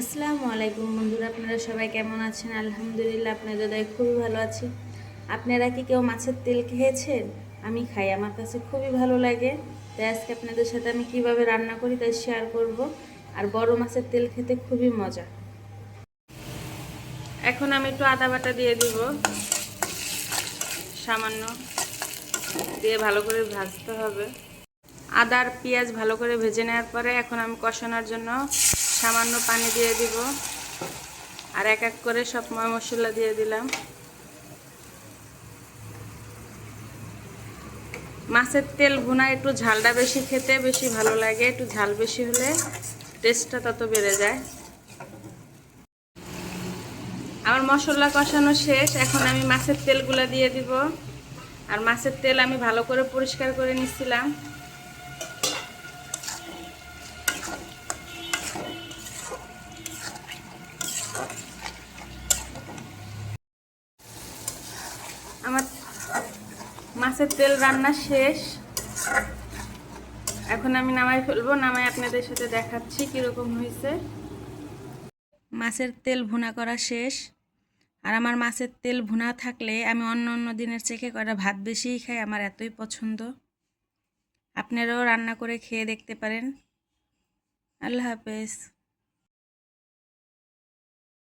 আসসালামু আলাইকুম বন্ধুরা, আপনারা সবাই কেমন আছেন? আলহামদুলিল্লাহ আপনাদের দয় খুবই ভালো আছি। আপনারা কি কেউ মাছের তেল খেয়েছেন? আমি খাই, আমার কাছে খুবই ভালো লাগে। তাই আজকে আপনাদের সাথে আমি কীভাবে রান্না করি তাই শেয়ার করব। আর বড় মাছের তেল খেতে খুবই মজা। এখন আমি একটু আদা বাটা দিয়ে দিব। সামান্য দিয়ে ভালো করে ভাজতে হবে। আদা আর পেঁয়াজ ভালো করে ভেজে নেওয়ার পরে এখন আমি কষানোর জন্য সামান্য পানি দিয়ে দিব। আর এক এক করে সব মশলা দিয়ে দিলাম। মাছের তেল ভুনা একটু ঝালটা বেশি খেতে বেশি ভালো লাগে, একটু ঝাল বেশি হলে টেস্টটা তত বেড়ে যায়। আমার মশলা কষানো শেষ, এখন আমি মাছের তেলগুলো দিয়ে দিব। আর মাছের তেল আমি ভালো করে পরিষ্কার করে নিচ্ছিলাম আমার মাছের তেল রান্না শেষ। এখন আমি নামাই ফেলব, নামাই আপনাদের সাথে দেখাচ্ছি কীরকম হয়েছে। মাছের তেল ভুনা করা শেষ। আর আমার মাছের তেল ভুনা থাকলে আমি অন্য অন্য দিনের চেখে করা ভাত বেশিই খাই, আমার এতই পছন্দ। আপনারাও রান্না করে খেয়ে দেখতে পারেন। আল্লাহ হাফেজ।